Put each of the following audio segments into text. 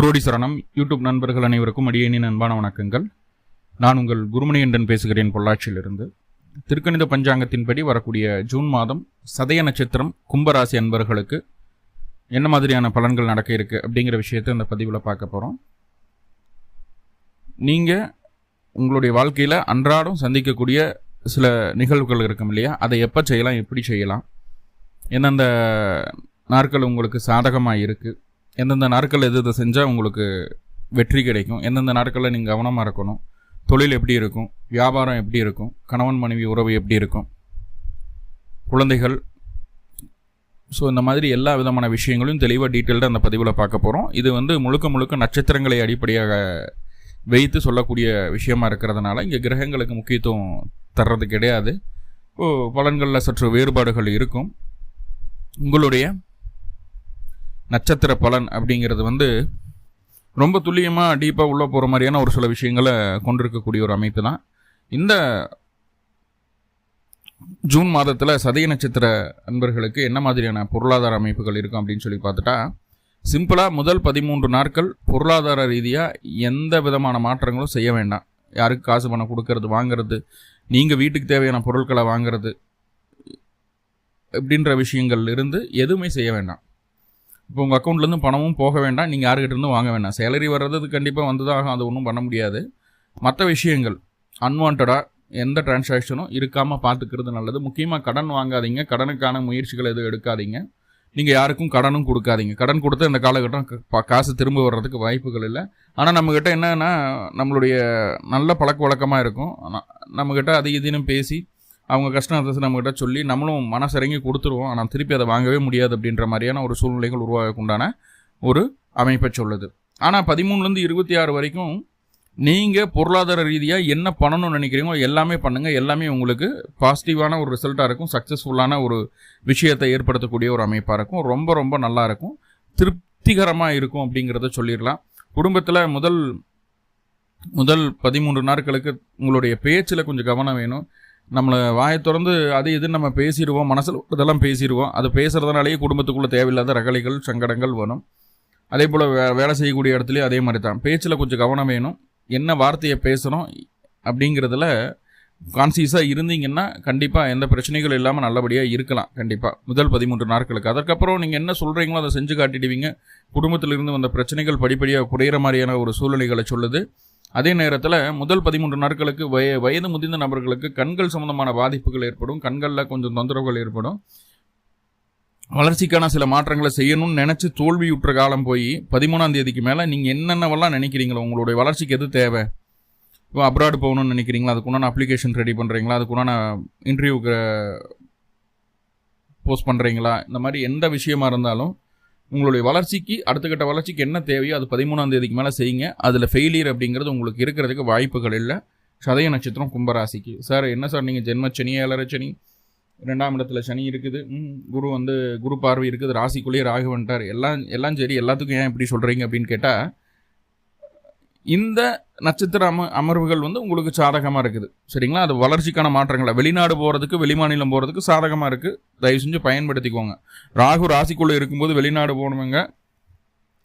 குருடி சரணம் யூடியூப் நண்பர்கள் அனைவருக்கும் அடியேனின் அன்பான வணக்கங்கள். நான் உங்கள் குருமணியண்டன் பேசுகிறேன் பொள்ளாச்சியிலிருந்து. திருக்கணித பஞ்சாங்கத்தின்படி வரக்கூடிய ஜூன் மாதம் சதய நட்சத்திரம் கும்பராசி அன்பர்களுக்கு என்ன மாதிரியான பலன்கள் நடக்க இருக்கு அப்படிங்கிற விஷயத்தை இந்த பதிவில் பார்க்க போகிறோம் நீங்கள் உங்களுடைய வாழ்க்கையில் அன்றாடம் சந்திக்கக்கூடிய சில நிகழ்வுகள் இருக்கும் இல்லையா? அதை எப்போ செய்யலாம் எப்படி செய்யலாம்? எந்தெந்த நாட்கள் உங்களுக்கு சாதகமாக இருக்குது எந்தெந்த நாட்கள் எது எது செஞ்சால் உங்களுக்கு வெற்றி கிடைக்கும்? எந்தெந்த நாட்களில் நீங்கள் கவனமாக இருக்கணும்? தொழில் எப்படி இருக்கும்? வியாபாரம் எப்படி இருக்கும்? கணவன் மனைவி உறவு எப்படி இருக்கும்? குழந்தைகள். ஸோ இந்த மாதிரி எல்லா விதமான விஷயங்களையும் தெளிவாக டீட்டெயில்டாக அந்த பதிவில் பார்க்க போகிறோம் இது வந்து முழுக்க முழுக்க நட்சத்திரங்களை அடிப்படையாக வைத்து சொல்லக்கூடிய விஷயமா இருக்கிறதுனால இங்கே கிரகங்களுக்கு முக்கியத்துவம் தர்றது கிடையாது. ஓ பலன்களில் சற்று வேறுபாடுகள் இருக்கும். உங்களுடைய நட்சத்திர பலன் அப்படிங்கிறது வந்து ரொம்ப துல்லியமாக டீப்பாக உள்ளே போகிற மாதிரியான ஒரு சில விஷயங்களை கொண்டிருக்கக்கூடிய ஒரு அமைப்பு தான். இந்த ஜூன் மாதத்தில் சதய நட்சத்திர அன்பர்களுக்கு என்ன மாதிரியான பொருளாதார அமைப்புகள் இருக்கும் அப்படின்னு சொல்லி பார்த்துட்டா சிம்பிளாக முதல் பதிமூன்று நாட்கள் பொருளாதார ரீதியாக எந்த விதமான மாற்றங்களும் செய்ய வேண்டாம். யாருக்கு காசு பணம் கொடுக்கறது வாங்குறது நீங்கள் வீட்டுக்கு தேவையான பொருட்களை வாங்குறது இப்படின்ற விஷயங்கள் இருந்து எதுவுமே செய்ய வேண்டாம். இப்போ உங்கள் அக்கௌண்ட்லேருந்து பணமும் போக வேண்டாம். நீங்கள் யாருக்கிட்டேருந்து வாங்க வேண்டாம். சேலரி வர்றது கண்டிப்பாக வந்து தான் ஆகும் அது ஒன்றும் பண்ண முடியாது. மற்ற விஷயங்கள் அன்வான்டாக எந்த டிரான்சாக்ஷனும் இருக்காமல் பார்த்துக்கிறது நல்லது. முக்கியமாக கடன் வாங்காதீங்க. கடனுக்கான முயற்சிகள் எதுவும் எடுக்காதீங்க. நீங்கள் யாருக்கும் கடனும் கொடுக்காதீங்க. கடன் கொடுத்து இந்த காலகட்டம் க- காசு திரும்ப வர்றதுக்கு வாய்ப்புகள் இல்லை. ஆனால் நம்மக்கிட்ட என்னென்னா நம்மளுடைய நல்ல பழக்க வழக்கமாக இருக்கும். ஆனால் நம்மக்கிட்ட அது இதுன்னு பேசி அவங்க கஷ்டத்தை நம்மகிட்ட சொல்லி நம்மளும் மனசிறங்கி கொடுத்துருவோம். ஆனால் திருப்பி அதை வாங்கவே முடியாது அப்படின்ற மாதிரியான ஒரு சூழ்நிலைகள் உருவாகக்குண்டான ஒரு அமைப்பை சொல்லுது. ஆனால் பதிமூணுலேருந்து இருபத்தி ஆறு வரைக்கும் நீங்கள் பொருளாதார ரீதியாக என்ன பண்ணணும்னு நினைக்கிறீங்களோ எல்லாமே பண்ணுங்கள் எல்லாமே உங்களுக்கு பாசிட்டிவான ஒரு ரிசல்ட்டாக இருக்கும். சக்ஸஸ்ஃபுல்லான ஒரு விஷயத்தை ஏற்படுத்தக்கூடிய ஒரு அமைப்பாக இருக்கும். ரொம்ப ரொம்ப நல்லா இருக்கும். திருப்திகரமாக இருக்கும் அப்படிங்கிறத சொல்லிடலாம். குடும்பத்தில் முதல் முதல் பதிமூன்று நாட்களுக்கு உங்களுடைய பேச்சில் கொஞ்சம் கவனம் வேணும். நம்மளை வாயை திறந்து அது இதுன்னு நம்ம பேசிடுவோம் மனசில் இதெல்லாம் பேசிடுவோம். அது பேசுகிறதுனாலேயே குடும்பத்துக்குள்ளே தேவையில்லாத ரகலைகள் சங்கடங்கள் வரும். அதே போல் வே வேலை செய்யக்கூடிய இடத்துலையும் அதே மாதிரி தான் பேச்சில் கொஞ்சம் கவனம் வேணும். என்ன வார்த்தையை பேசுகிறோம் அப்படிங்கிறதுல கான்சியஸாக இருந்தீங்கன்னா கண்டிப்பாக எந்த பிரச்சனைகள் இல்லாமல் நல்லபடியாக இருக்கலாம். கண்டிப்பாக முதல் பதிமூன்று நாட்களுக்கு. அதற்கப்புறம் நீங்கள் என்ன சொல்கிறீங்களோ அதை செஞ்சு காட்டிடுவீங்க. குடும்பத்திலிருந்து வந்த பிரச்சனைகள் படிப்படியாக குறையிற மாதிரியான ஒரு சூழ்நிலைகளை சொல்லுது. அதே நேரத்தில் முதல் பதிமூன்று நாட்களுக்கு வய வயது முதிர்ந்த நபர்களுக்கு கண்கள் சம்பந்தமான பாதிப்புகள் ஏற்படும் கண்களில் கொஞ்சம் தொந்தரவுகள் ஏற்படும். வளர்ச்சிக்கான சில மாற்றங்களை செய்யணும்னு நினச்சி தோல்வியுற்ற காலம் போய் பதிமூணாம் தேதிக்கு மேலே நீங்கள் என்னென்னவெல்லாம் நினைக்கிறீங்களோ உங்களுடைய வளர்ச்சிக்கு எது தேவை? இப்போ அப்ராடு போகணும்னு நினைக்கிறீங்களா? அதுக்குண்டான அப்ளிகேஷன் ரெடி பண்ணுறீங்களா அதுக்குண்டான இன்டர்வியூக்கு போஸ்ட் பண்ணுறீங்களா இந்த மாதிரி எந்த விஷயமா இருந்தாலும் உங்களுடைய வளர்ச்சிக்கு அடுத்த கட்ட வளர்ச்சிக்கு என்ன தேவையோ அது பதிமூணாம் தேதிக்கு மேலே செய்யுங்க. அதில் ஃபெயிலியர் அப்படிங்கிறது உங்களுக்கு இருக்கிறதுக்கு வாய்ப்புகள் இல்லை. சதய நட்சத்திரம் கும்பராசிக்கு. சார் என்ன சார் நீங்கள் ஜென்ம சனி ஏழரை சனி ரெண்டாம் இடத்துல சனி இருக்குது. குரு வந்து குரு பார்வை இருக்குது. ராசிக்குள்ளேயே ராகு வந்துட்டார். எல்லாம் எல்லாம் சரி. எல்லாத்துக்கும் ஏன் இப்படி சொல்கிறீங்க அப்படின்னு கேட்டால் இந்த நட்சத்திர அம அமர்வுகள் வந்து உங்களுக்கு சாதகமாக இருக்குது. சரிங்களா? அது வளர்ச்சிக்கான மாற்றங்களை? வெளிநாடு போகிறதுக்கு வெளிமாநிலம் போகிறதுக்கு சாதகமாக இருக்குது தயவு செஞ்சு பயன்படுத்திக்கோங்க. ராகு ராசிக்குள்ளே இருக்கும்போது வெளிநாடு போனவங்க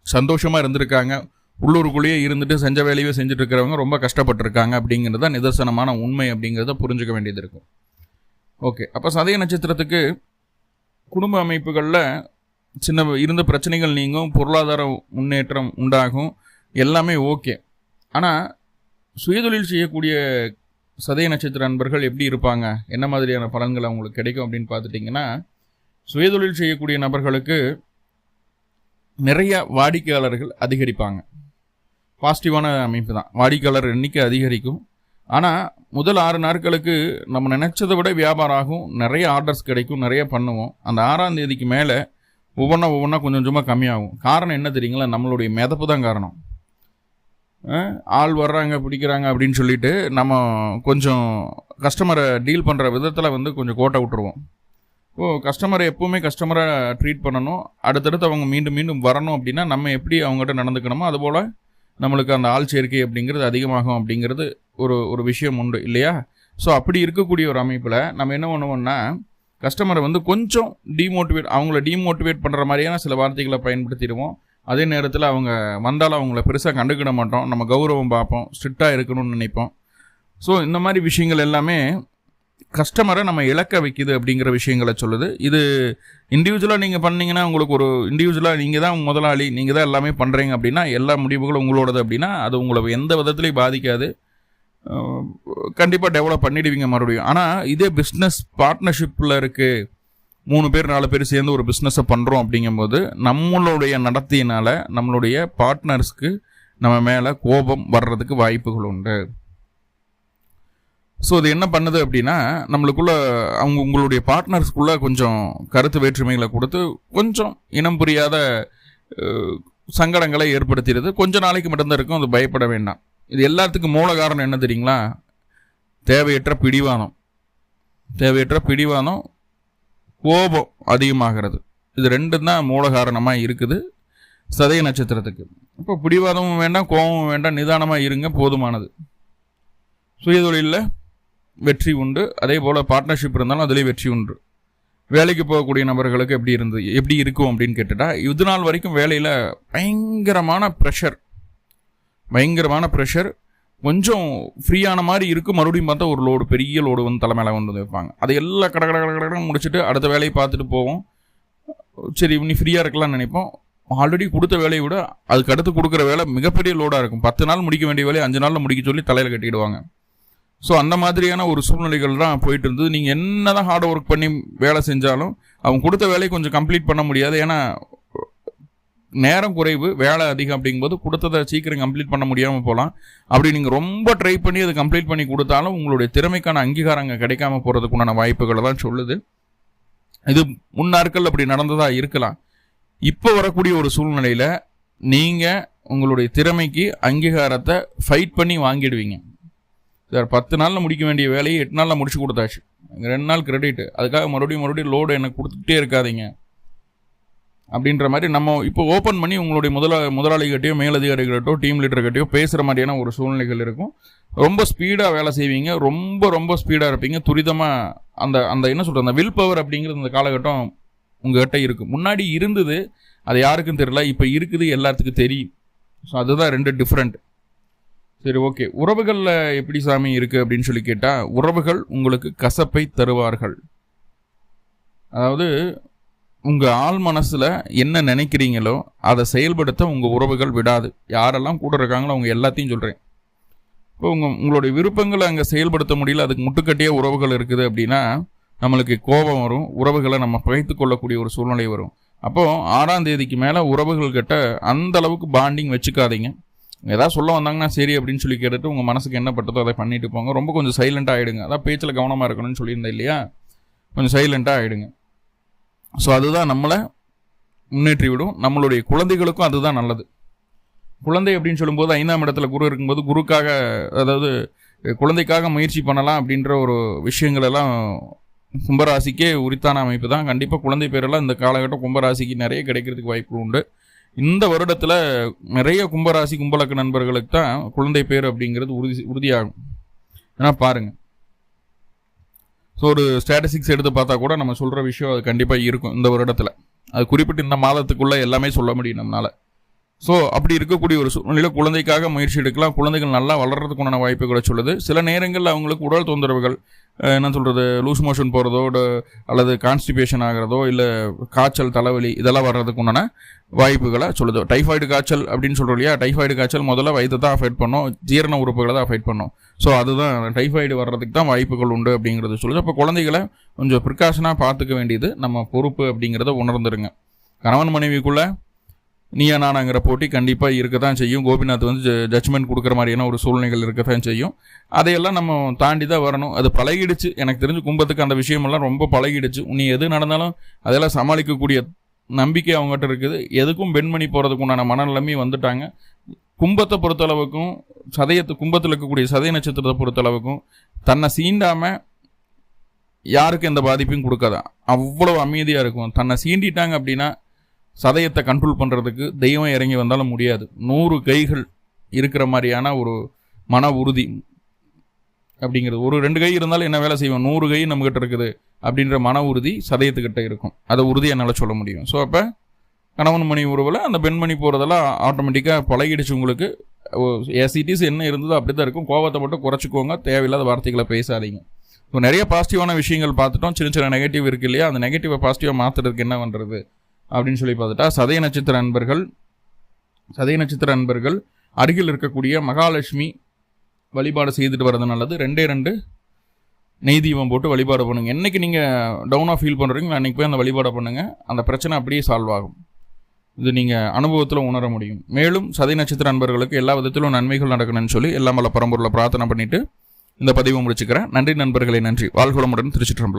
சந்தோஷமாக இருந்திருக்காங்க. உள்ளூருக்குள்ளேயே இருந்துட்டு செஞ்ச வேலையே செஞ்சுட்டு இருக்கிறவங்க ரொம்ப கஷ்டப்பட்டிருக்காங்க அப்படிங்கிறது தான் நிதர்சனமான உண்மை அப்படிங்கிறத புரிஞ்சுக்க வேண்டியது இருக்கும். ஓகே. அப்போ சதய நட்சத்திரத்துக்கு குடும்ப அமைப்புகளில் சின்ன இருந்த பிரச்சனைகள் நீங்கும் பொருளாதார முன்னேற்றம் உண்டாகும். எல்லாமே ஓகே. ஆனால் சுயதொழில் செய்யக்கூடிய சதய நட்சத்திர நண்பர்கள் எப்படி இருப்பாங்க? என்ன மாதிரியான பலன்கள் அவங்களுக்கு கிடைக்கும் அப்படின்னு பார்த்துட்டிங்கன்னா சுயதொழில் செய்யக்கூடிய நபர்களுக்கு நிறைய வாடிக்கையாளர்கள் அதிகரிப்பாங்க. பாசிட்டிவான அமைப்பு தான். வாடிக்கையாளர் எண்ணிக்கை அதிகரிக்கும். ஆனால் முதல் ஆறு நாட்களுக்கு நம்ம நினச்சதை விட வியாபாரம் ஆகும். நிறைய ஆர்டர்ஸ் கிடைக்கும். நிறைய பண்ணுவோம். அந்த ஆறாம் தேதிக்கு மேலே ஒவ்வொன்றா ஒவ்வொன்றா கொஞ்சம் கொஞ்சமாக கம்மியாகும். காரணம் என்ன தெரியுங்களா? நம்மளுடைய மிதப்பு தான் காரணம். ஆள் வர்றாங்க பிடிக்கிறாங்க அப்படின்னு சொல்லிட்டு நம்ம கொஞ்சம் கஸ்டமரை டீல் பண்ணுற விதத்தில் வந்து கொஞ்சம் கோட்டை விட்டுருவோம். ஓ கஸ்டமரை எப்போவுமே கஸ்டமரை ட்ரீட் பண்ணணும். அடுத்தடுத்து அவங்க மீண்டும் மீண்டும் வரணும் அப்படின்னா நம்ம எப்படி அவங்ககிட்ட நடந்துக்கணுமோ அதுபோல் நம்மளுக்கு அந்த ஆள் சேர்க்கை அப்படிங்கிறது அதிகமாகும் அப்படிங்கிறது ஒரு ஒரு விஷயம் உண்டு இல்லையா? ஸோ அப்படி இருக்கக்கூடிய ஒரு அமைப்பில் நம்ம என்ன பண்ணுவோம்னா கஸ்டமரை வந்து கொஞ்சம் டிமோட்டிவேட் அவங்கள டிமோட்டிவேட் பண்ணுற மாதிரியான சில வார்த்தைகளை பயன்படுத்திடுவோம். அதே நேரத்தில் அவங்க வந்தாலும் அவங்கள பெருசாக கண்டுக்கிட மாட்டோம். நம்ம கௌரவம் பார்ப்போம். ஸ்ட்ரிக்டாக இருக்கணும்னு நினைப்போம். ஸோ இந்த மாதிரி விஷயங்கள் எல்லாமே கஸ்டமரை நம்ம இழக்க வைக்குது அப்படிங்கிற விஷயங்களை சொல்லுது. இது இண்டிவிஜுவலாக நீங்கள் பண்ணீங்கன்னா உங்களுக்கு ஒரு இண்டிவிஜுவலாக நீங்கள் தான் முதலாளி நீங்கள் தான் எல்லாமே பண்ணுறீங்க அப்படின்னா எல்லா முடிவுகளும் உங்களோடது அப்படின்னா அது உங்களை எந்த விதத்துலையும் பாதிக்காது. கண்டிப்பாக டெவலப் பண்ணிடுவீங்க மறுபடியும். ஆனால் இதே பிஸ்னஸ் பார்ட்னர்ஷிப்பில் இருக்குது மூணு பேர் நாலு பேர் சேர்ந்து ஒரு பிஸ்னஸை பண்ணுறோம் அப்படிங்கும்போது நம்மளுடைய நடத்தியினால் நம்மளுடைய பார்ட்னர்ஸ்க்கு நம்ம மேலே கோபம் வர்றதுக்கு வாய்ப்புகள் உண்டு. ஸோ அது என்ன பண்ணுது அப்படின்னா நம்மளுக்குள்ள அவங்க உங்களுடைய பார்ட்னர்ஸ்க்குள்ளே கொஞ்சம் கருத்து வேற்றுமைகளை கொடுத்து கொஞ்சம் இனம் புரியாத சங்கடங்களை ஏற்படுத்திடுது. கொஞ்ச நாளைக்கு மட்டும்தான் இருக்கும் அது பயப்பட வேண்டாம். இது எல்லாத்துக்கும் மூல காரணம் என்ன தெரியுங்களா? தேவையற்ற பிடிவாதம். தேவையற்ற பிடிவாதம் கோபம் அதிகமாகிறது. இது ரெண்டும் தான் மூல காரணமாக இருக்குது. சதய நட்சத்திரத்துக்கு. இப்போ பிடிவாதமும் வேண்டாம் கோபமும் வேண்டாம் நிதானமாக இருங்க போதுமானது. சுயதொழிலில் வெற்றி உண்டு. அதே போல் பார்ட்னர்ஷிப் இருந்தாலும் அதுலேயும் வெற்றி உண்டு. வேலைக்கு போகக்கூடிய நபர்களுக்கு எப்படி இருந்தது எப்படி இருக்கும் அப்படின்னு கேட்டுட்டா இது நாள் வரைக்கும் வேலையில் பயங்கரமான ப்ரெஷர் பயங்கரமான ப்ரெஷர் கொஞ்சம் ஃப்ரீயான மாதிரி இருக்கும் மறுபடியும் பார்த்தா ஒரு லோடு பெரிய லோடு வந்து தலைமையில வந்து வைப்பாங்க. அதை எல்லாம் கடை கடை கடை கடை முடிச்சுட்டு அடுத்த வேலையை பார்த்துட்டு போவோம். சரி இன்னி ஃப்ரீயாக இருக்கலாம்னு நினைப்போம். ஆல்ரெடி கொடுத்த வேலையை விட அதுக்கு அடுத்து கொடுக்குற வேலை மிகப்பெரிய லோடாக இருக்கும். பத்து நாள் முடிக்க வேண்டிய வேலையை அஞ்சு நாளில் முடிக்க சொல்லி தலையில் கட்டிடுவாங்க. ஸோ அந்த மாதிரியான ஒரு சூழ்நிலைகள் தான் போயிட்டு இருந்தது. நீங்கள் என்ன தான் ஹார்ட் ஒர்க் பண்ணி வேலை செஞ்சாலும் அவங்க கொடுத்த வேலையை கொஞ்சம் கம்ப்ளீட் பண்ண முடியாது. ஏன்னா நேரம் குறைவு வேலை அதிகம் அப்படிங்கும்போது கொடுத்ததை சீக்கிரம் கம்ப்ளீட் பண்ண முடியாமல் போகலாம். அப்படி நீங்கள் ரொம்ப ட்ரை பண்ணி அதை கம்ப்ளீட் பண்ணி கொடுத்தாலும் உங்களுடைய திறமைக்கான அங்கீகாரம் அங்கே கிடைக்காம போகிறதுக்குண்டான வாய்ப்புகளை தான் சொல்லுது. இது முன்னாட்கள் அப்படி நடந்ததாக இருக்கலாம். இப்போ வரக்கூடிய ஒரு சூழ்நிலையில் நீங்கள் உங்களுடைய திறமைக்கு அங்கீகாரத்தை ஃபைட் பண்ணி வாங்கிடுவீங்க. சார் பத்து நாளில் முடிக்க வேண்டிய வேலையை எட்டு நாளில் முடிச்சு கொடுத்தாச்சு. ரெண்டு நாள் கிரெடிட் அதுக்காக மறுபடியும் மறுபடியும் லோடு எனக்கு கொடுத்துட்டே இருக்காதிங்க. அப்படின்ற மாதிரி நம்ம இப்போ ஓப்பன் பண்ணி உங்களுடைய முதலா முதலாளிகிட்டையோ மேலதிகாரிகிட்டோ டீம் லீடர்கிட்டையோ பேசுகிற மாதிரியான ஒரு சூழ்நிலைகள் இருக்கும். ரொம்ப ஸ்பீடாக வேலை செய்வீங்க. ரொம்ப ரொம்ப ஸ்பீடாக இருப்பீங்க. துரிதமாக அந்த அந்த என்ன சொல்கிறது அந்த வில் பவர் அப்படிங்கிறது அந்த காலகட்டம் உங்கள்கிட்ட இருக்குது முன்னாடி இருந்தது அது யாருக்கும் தெரியல. இப்போ இருக்குது எல்லாத்துக்கும் தெரியும். ஸோ அதுதான் ரெண்டு டிஃப்ரெண்ட் சரி ஓகே உறவுகளில் எப்படி சாமி இருக்குது அப்படின்னு சொல்லி கேட்டால் உறவுகள் உங்களுக்கு கசப்பை தருவார்கள். அதாவது உங்கள் ஆள் மனசில் என்ன நினைக்கிறீங்களோ அதை செயல்படுத்த உங்கள் உறவுகள் விடாது. யாரெல்லாம் கூட இருக்காங்களோ அவங்க எல்லாத்தையும் சொல்கிறேன் இப்போ உங்கள் உங்களுடைய விருப்பங்களை அங்கே செயல்படுத்த முடியல அதுக்கு முட்டுக்கட்டியே உறவுகள் இருக்குது அப்படின்னா நம்மளுக்கு கோபம் வரும் உறவுகளை நம்ம பகைத்து கொள்ளக்கூடிய ஒரு சூழ்நிலை வரும். அப்போது ஆறாம் தேதிக்கு மேலே உறவுகள்கிட்ட அந்த அளவுக்கு பாண்டிங் வச்சுக்காதீங்க. ஏதாவது சொல்ல வந்தாங்கன்னா சரி அப்படின்னு சொல்லி கேட்டுட்டு உங்கள் மனசுக்கு என்ன பட்டதோ அதை பண்ணிட்டு போங்க. ரொம்ப கொஞ்சம் சைலண்ட்டாக ஆகிடுங்க அதான் பேச்சில் கவனமாக இருக்கணும்னு சொல்லியிருந்தேன் இல்லையா? கொஞ்சம் சைலண்ட்டாக ஆகிடுங்க ஸோ அதுதான் நம்மளை முன்னேற்றி விடும். நம்மளுடைய குழந்தைகளுக்கும் அதுதான் நல்லது. குழந்தை அப்படின்னு சொல்லும்போது ஐந்தாம் இடத்துல குரு இருக்கும்போது குருக்காக அதாவது குழந்தைக்காக முயற்சி பண்ணலாம் அப்படின்ற ஒரு விஷயங்களெல்லாம் கும்பராசிக்கே உரித்தான அமைப்பு தான். கண்டிப்பாக குழந்தை பேரெல்லாம் இந்த காலகட்டம் கும்பராசிக்கு நிறைய கிடைக்கிறதுக்கு வாய்ப்பு உண்டு. இந்த வருடத்தில் நிறைய கும்பராசி கும்பலக்க நண்பர்களுக்கு தான் குழந்தை பேர் அப்படிங்கிறது உறுதி உறுதியாகும். ஏன்னா பாருங்கள் ஸோ ஒரு ஸ்டாட்டிஸ்டிக்ஸ் எடுத்து பார்த்தா கூட நம்ம சொல்கிற விஷயம் அது கண்டிப்பாக இருக்கும் இந்த வருடத்தில். அது குறிப்பிட்டு இந்த மாதத்துக்குள்ளே எல்லாமே சொல்ல முடியும் நம்மளால். ஸோ அப்படி இருக்கக்கூடிய ஒரு சூழ்நிலையில் குழந்தைக்காக முயற்சி எடுக்கலாம். குழந்தைகள் நல்லா வளர்கிறதுக்குண்டான வாய்ப்புகளை சொல்லுது. சில நேரங்களில் அவங்களுக்கு உடல் தொந்தரவுகள் என்ன சொல்கிறது லூஸ் மோஷன் போகிறதோ அல்லது கான்ஸ்டிபேஷன் ஆகிறதோ இல்லை காய்ச்சல் தலைவலி இதெல்லாம் வர்றதுக்குண்டான வாய்ப்புகளை சொல்லுது. டைஃபாய்டு காய்ச்சல் அப்படின்னு சொல்கிறோம் இல்லையா? டைஃபாய்டு காய்ச்சல் முதல்ல வயிற்று தான் அஃபெக்ட் பண்ணும். ஜீரண உறுப்புகளை தான் அஃபெக்ட் பண்ணும். ஸோ அதுதான் டைஃபாய்டு வர்றதுக்கு தான் வாய்ப்புகள் உண்டு அப்படிங்கிறது சொல்லுது. அப்போ குழந்தைகளை கொஞ்சம் ப்ரிகாஷனாக பார்த்துக்க வேண்டியது நம்ம பொறுப்பு அப்படிங்கிறத உணர்ந்துருங்க. கணவன் மனைவிக்குள்ளே நீயா நானாங்கிற போட்டி கண்டிப்பாக இருக்க தான் செய்யும். கோபிநாத் வந்து ஜட்ஜ்மெண்ட் கொடுக்குற மாதிரியான ஒரு சூழ்நிலைகள் இருக்க தான் செய்யும். அதையெல்லாம் நம்ம தாண்டி தான் வரணும். அது பழகிடுச்சு. எனக்கு தெரிஞ்சு கும்பத்துக்கு அந்த விஷயமெல்லாம் ரொம்ப பழகிடுச்சு. நீ எது நடந்தாலும் அதெல்லாம் சமாளிக்கக்கூடிய நம்பிக்கை அவங்ககிட்ட இருக்குது. எதுக்கும் பெண்மணி போகிறதுக்கு உண்டான மனநிலைமையும் வந்துட்டாங்க. கும்பத்தை பொறுத்தளவுக்கும் சதயத்து கும்பத்தில் இருக்கக்கூடிய சதய நட்சத்திரத்தை பொறுத்தளவுக்கும் தன்னை சீண்டாமல் யாருக்கும் எந்த பாதிப்பையும் கொடுக்காதான் அவ்வளோ அமைதியாக இருக்கும். தன்னை சீண்டிட்டாங்க அப்படின்னா சதயத்தை கண்ட்ரோல் பண்ணுறதுக்கு தெய்வம் இறங்கி வந்தாலும் முடியாது. நூறு கைகள் இருக்கிற மாதிரியான ஒரு மன உறுதி அப்படிங்கிறது. ஒரு ரெண்டு கை இருந்தாலும் என்ன வேலை செய்வோம்? நூறு கை நம்மக்கிட்ட இருக்குது அப்படின்ற மன உறுதி சதயத்துக்கிட்ட இருக்கும். அதை உறுதி என்னால் சொல்ல முடியும். ஸோ அப்போ கணவன் மணி உறவில் அந்த பெண்மணி போகிறதெல்லாம் ஆட்டோமேட்டிக்காக பழகிடுச்சு உங்களுக்கு. ஏசிட்டிஸ் என்ன இருந்ததோ அப்படி தான் இருக்கும். கோவத்தை மட்டும் குறைச்சிக்கோங்க. தேவையில்லாத வார்த்தைகளை பேசாதீங்க. ஸோ நிறைய பாசிட்டிவான விஷயங்கள் பார்த்துட்டோம். சின்ன சின்ன நெகட்டிவ் இருக்கு இல்லையா? அந்த நெகட்டிவை பாசிட்டிவாக மாற்றுறதுக்கு என்ன பண்ணுறது அப்படின்னு சொல்லி பார்த்துட்டா சதய நட்சத்திர அன்பர்கள் சதய நட்சத்திர அன்பர்கள் அருகில் இருக்கக்கூடிய மகாலட்சுமி வழிபாடு செய்துட்டு வர்றது நல்லது. ரெண்டே ரெண்டு நெய் தீபம் போட்டு வழிபாடு பண்ணுங்க. என்றைக்கு நீங்கள் டவுனாக ஃபீல் பண்ணுறீங்களோ அன்றைக்கி போய் அந்த வழிபாடை பண்ணுங்கள் அந்த பிரச்சனை அப்படியே சால்வ் ஆகும். இது நீங்கள் அனுபவத்தில் உணர முடியும். மேலும் சதை நட்சத்திர அன்பர்களுக்கு எல்லா விதத்திலும் நன்மைகள் நடக்கணும்னு சொல்லி எல்லாம் வல்ல பரம்பொருளை பிரார்த்தனை பண்ணிவிட்டு இந்த பதிவை முடிச்சுக்கிறேன். நன்றி நண்பர்களே நன்றி. வாழ்குளமுடன் திருச்சிற்றம்பலம்.